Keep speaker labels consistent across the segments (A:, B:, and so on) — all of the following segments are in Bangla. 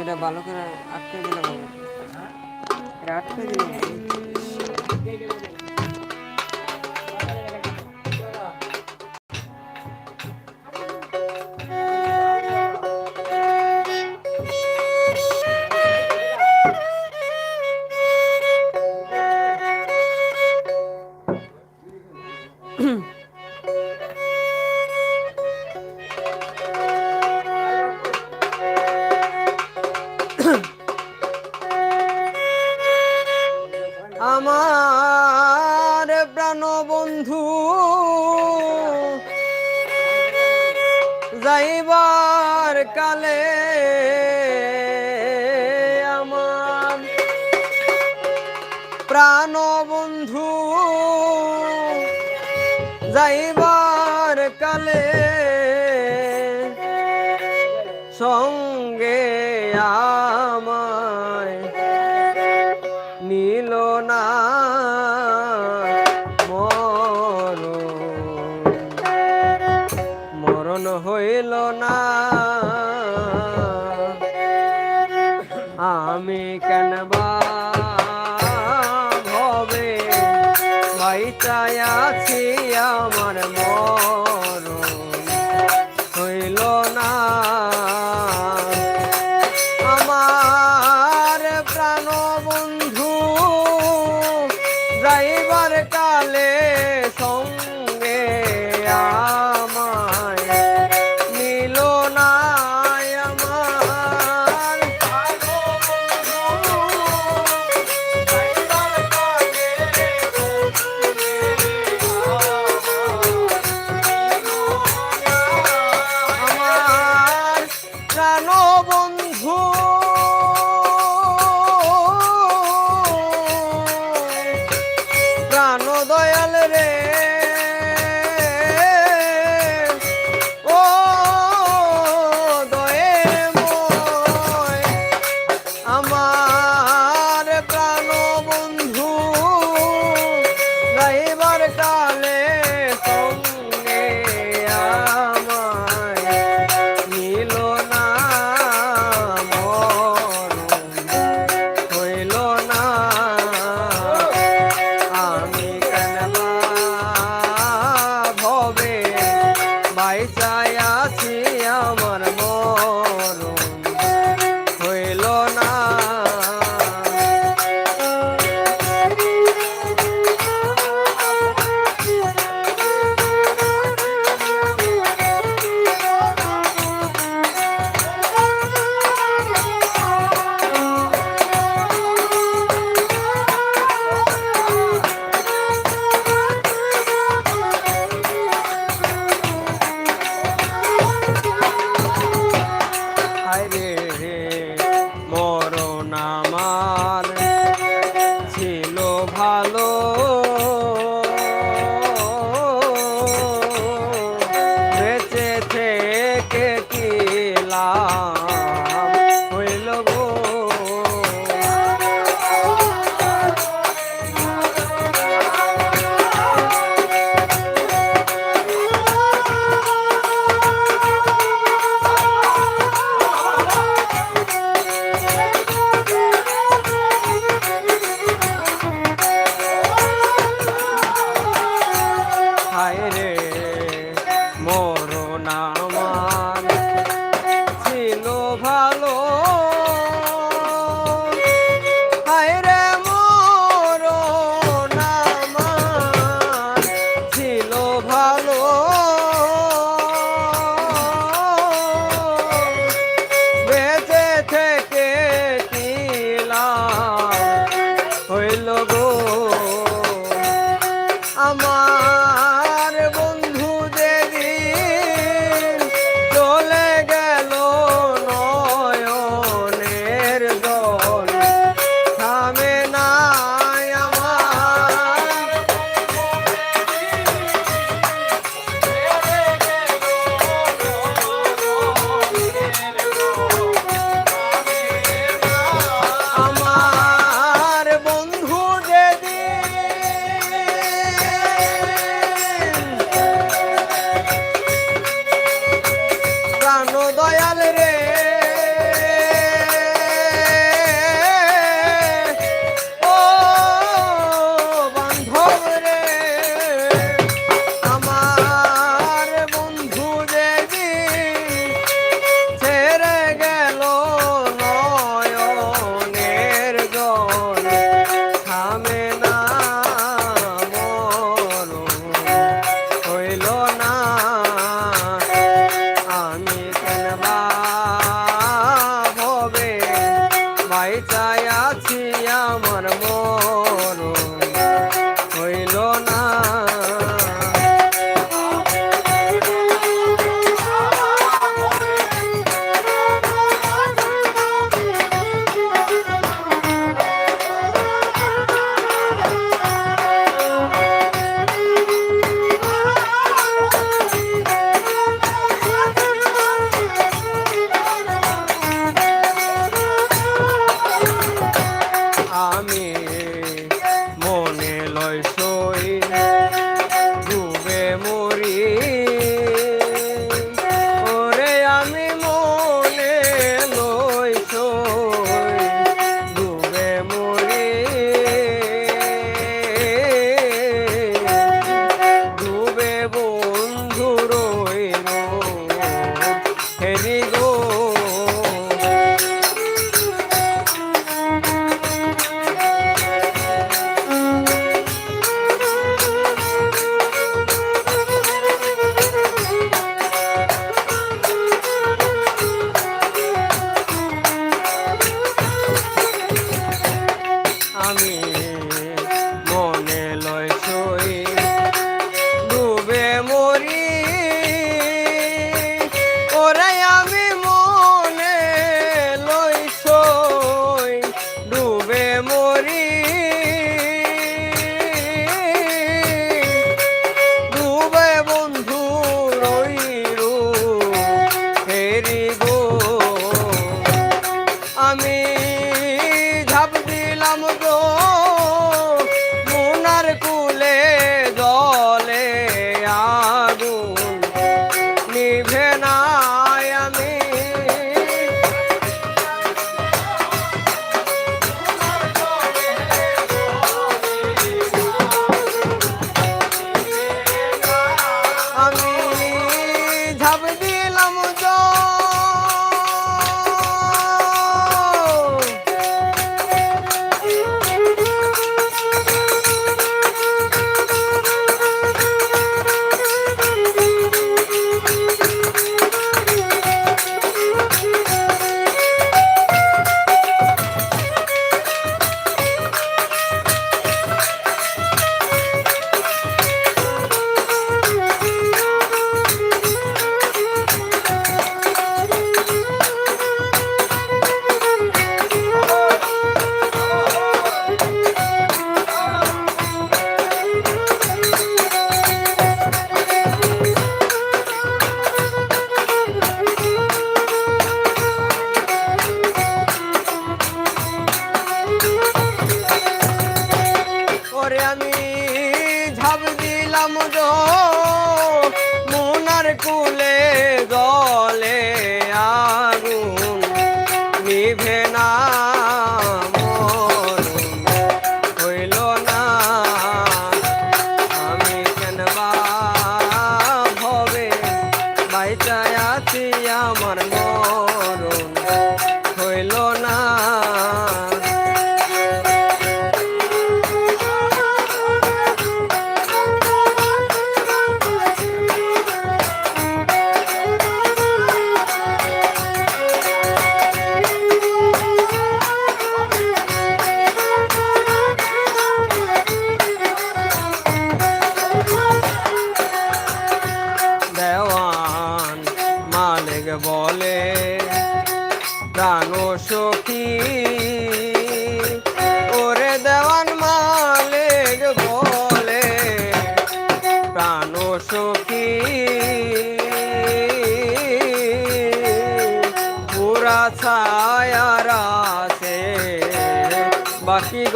A: এটা ভালো করে আটকে দিলাম এটা আটকে দিলাম আমার প্রাণ বন্ধু যাইবার কালে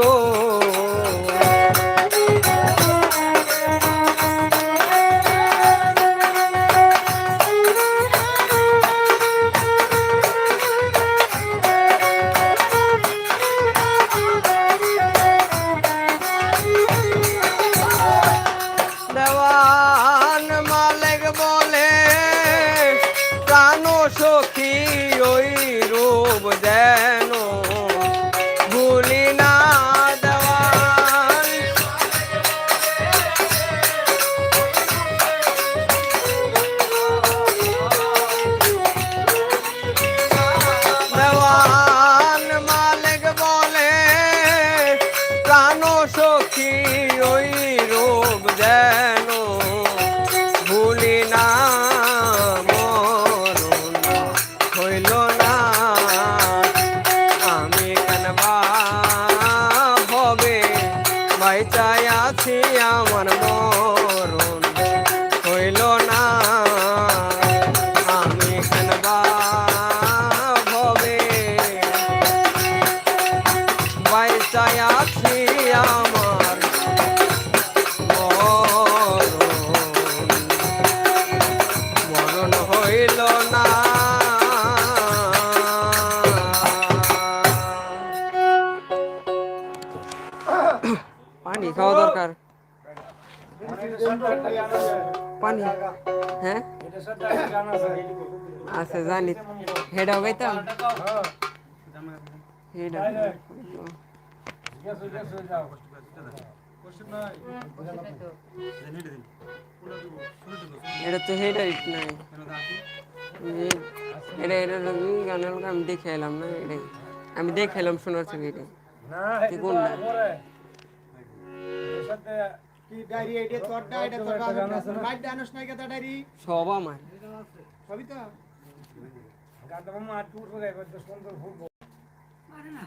A: গো। আচ্ছা জানি। হেডাও গাইতাম হেডা এটা তো নাই। এটা এটা গানের আমি দেখে এলাম না এটাই আমি দেখে এলাম শোনার ছবি
B: না এটা তোর कविता? गांधम आज टूट गए बस दुश्मन
A: तो को
B: फूल मारना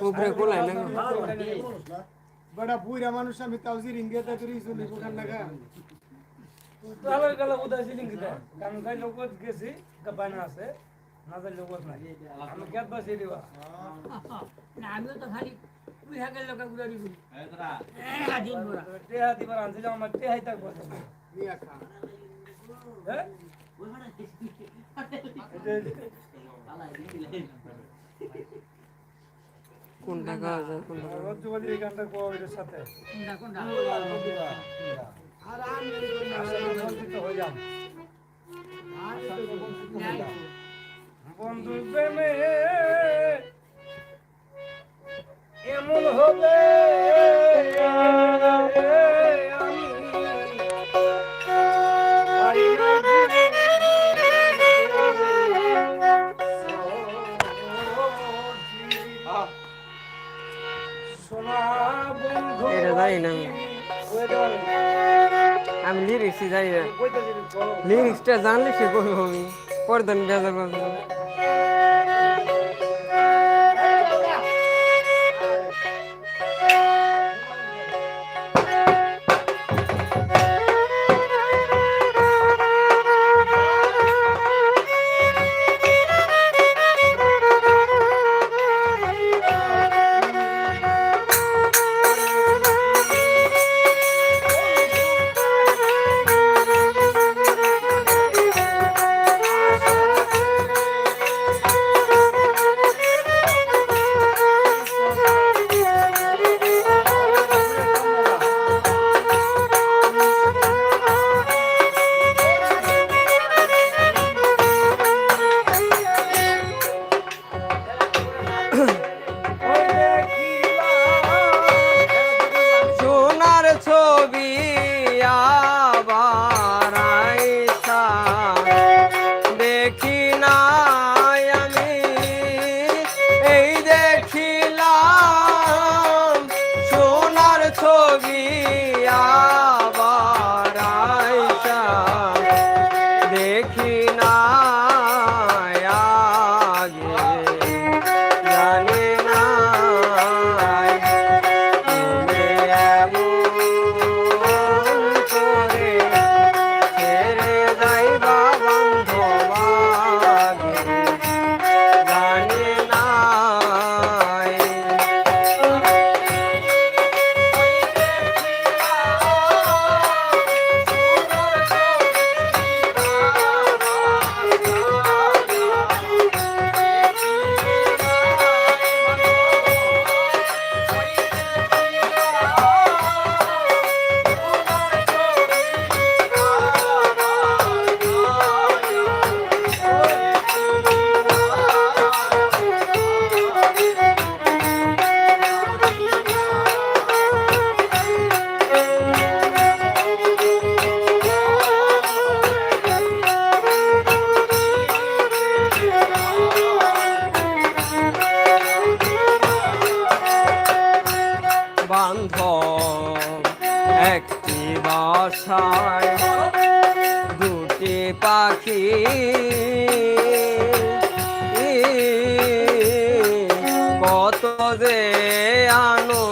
A: कोबरे को लायला
B: बड़ा बुरा मानुष आम्ही तावजी रिंगे तर तरी सुनी कुठं नका
C: तुला गेला उदासी लिंग त्या कारण काही लोकच गेसी गबाना असे माझा लोकच नाही। आम्ही घेत बसले देवा आम्ही
D: तर तो खाली मी ह्या गेलो का उदारी बोली ते हाती
C: बरं आणते जेव्हा मग ते हाय
B: तक बसतो
C: मी
A: आता কোনটা যায় কোনটা খাওয়া যায়?
C: রজ্জুবাদী এই গানটা কোয়া এর সাথে?
D: কোনটা
B: আর আম
C: বঞ্চিত হয়ে যাম বন্ধু প্রেমে এমন হবে
A: এটা জানি না। আমি। আমি লিরিক্সই জানি না। লিরিক্সটা জানলে সে করব আমি? পরদান বেজার বাজবো আনো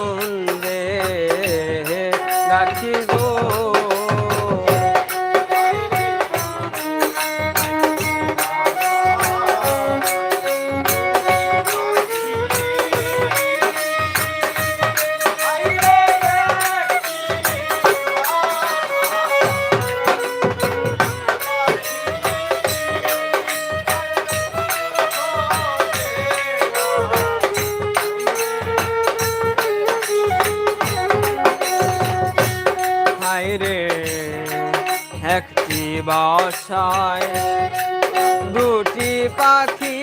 A: রে। একটি বাসায় দুটি পাখি